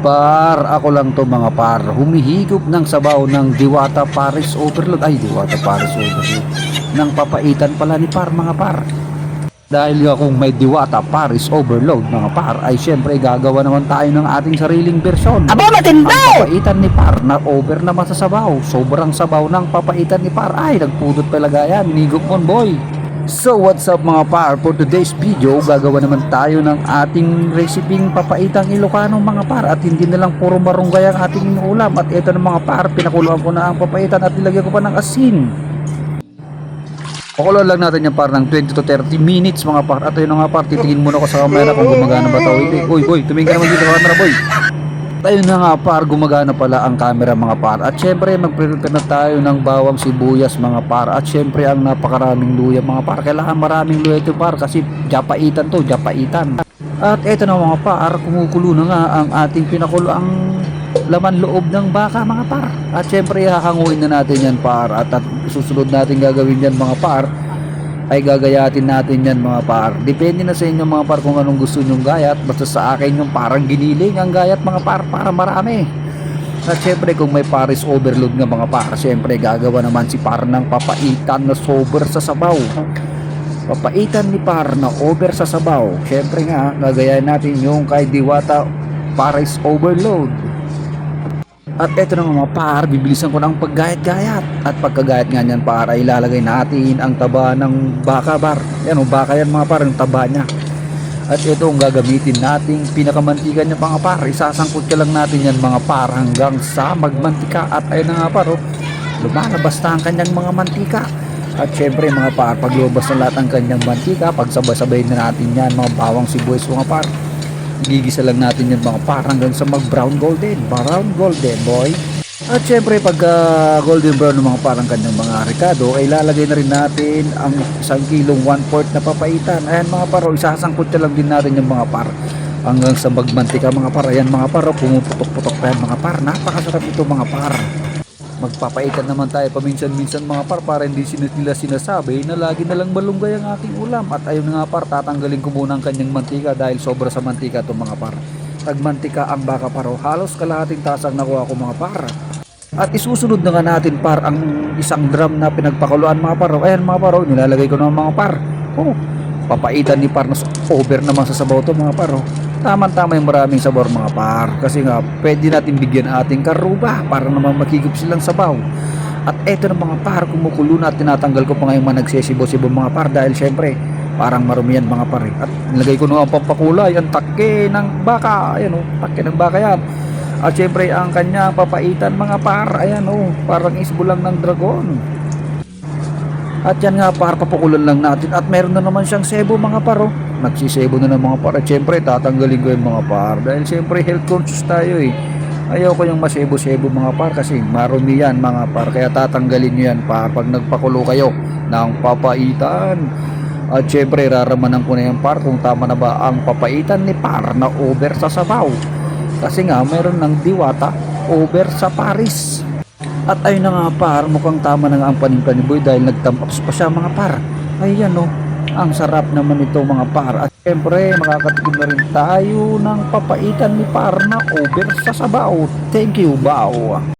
Par, ako lang to mga par. Humihigop ng sabaw ng Diwata Paris Overload. Ay, Diwata Paris Overload. Nang papaitan pala ni par mga par. Dahil nga kung may Diwata Paris Overload mga par, ay syempre gagawa naman tayo ng ating sariling bersyon. Aba, matindi! Ang papaitan ni par na over naman sa sabaw. Sobrang sabaw ng papaitan ni par. Ay, nagpudot talaga yan. Nigop mon boy. So what's up mga par? For today's video, gagawa naman tayo ng ating reseping papaitang Ilocano mga par at hindi na lang puro marunggay ang ating inuulam at ito na mga par, pinakuluan ko na ang papaitan at nilagyan ko pa ng asin. Pakuloan lang natin yung par ng 20 to 30 minutes mga par at yun na nga par, titingin muna ko sa camera kung gumagana ba ito o hindi. Uy boy, tumingin naman dito sa camera boy. Ayun na nga par, gumagana pala ang camera mga par. At syempre magprepare na tayo ng bawang sibuyas mga par. At syempre ang napakaraming luya mga par. Kailangan maraming luya ito par kasi japaitan to, japaitan. At eto na mga par, kumukulo na nga ang ating pinakulo ang laman loob ng baka mga par. At syempre hahanguin na natin yan par. At, at susunod natin gagawin yan mga par ay gagayatin natin yan mga par. Depende na sa inyo mga par kung anong gusto nyong gayat. Basta sa akin yung parang giniling ang gayat mga par para marami. At syempre kung may Paris overload nga mga par, syempre gagawa naman si par ng papaitan na sober sa sabaw. Papaitan ni par na over sa sabaw. Syempre nga, gagayahin natin yung kay Diwata Paris overload. At eto na mga par, bibilisan ko ng paggayat-gayat. At pagkagayat nga niyan par, ay ilalagay natin ang taba ng baka bar. Yan o, baka yan mga par, yung taba niya. At ito ang gagamitin nating pinakamantika niya mga par. Isasangkot ka lang natin yan mga par hanggang sa magmantika. At ayun na nga par, oh, lumalabas na ang kanyang mga mantika. At syempre mga par, pag lumabas na lahat ang kanyang mantika, pagsabay-sabay na natin yan mga bawang sibuyas mga par. Gigisa lang natin yan mga par hanggang sa mag brown golden. Brown golden boy. At syempre pag ah, golden brown ng mga parang kanyang mga ricado ay lalagay na rin natin ang isang kilong 1 fourth na papaitan. Ayan mga paro, isasangkot na lang din natin yung mga par hanggang sa magmantika mga par. Ayan mga paro, pumuputok-putok pa yan mga par. Napakasarap ito mga par. Magpapaitan naman tayo paminsan-minsan mga par para hindi sin- nila sinasabi na lagi na lang malunggay ang aking ulam. At ayun na nga par, tatanggalin ko muna ang kanyang mantika dahil sobra sa mantika itong mga par. Tagmantika ang baka paro, halos kalahating tasang nakuha ko mga par. At isusunod na nga natin par ang isang drum na pinagpakuluan mga paro. Ayan mga paro, nilalagay ko ng mga par. Oh, papaitan ni par na over naman sa sabaw to mga paro. Tama-tama yung maraming sabor mga par. Kasi nga, pwede natin bigyan ating karuba para naman makigop silang sabaw. At eto ng mga par, kumukulo na at tinatanggal ko pa ngayon mga nagsesibo-sibo mga par dahil syempre, parang marumi yan mga par. eh. At nilagay ko na ang pampakulay, ang takke ng baka. Ayan o, takke ng baka yan. At syempre ang kanya papaitan mga par, ayan o, parang isbo lang ng dragon. At yan nga par, papukulan lang natin. At meron na naman siyang sebo mga par oh. Nagsisebo na ng mga par. At syempre tatanggalin ko yung mga par. Dahil syempre health conscious tayo eh. Ayaw ko yung masebo-sebo mga par kasi marumi yan mga par. Kaya tatanggalin nyo yan par pag nagpakulo kayo ng papaitan. At syempre raramanan ko na yung par kung tama na ba ang papaitan ni par na over sa sabaw. Kasi nga meron ng diwata over sa Paris. At ayun na nga par, mukhang tama na nga ang panimpa ni Boy dahil nagtamps pa siya mga par. Ayan o, ang sarap naman ito mga par. At syempre, makakatikim na rin tayo ng papaitan ni par na over sa sabaw. Thank you, Bao.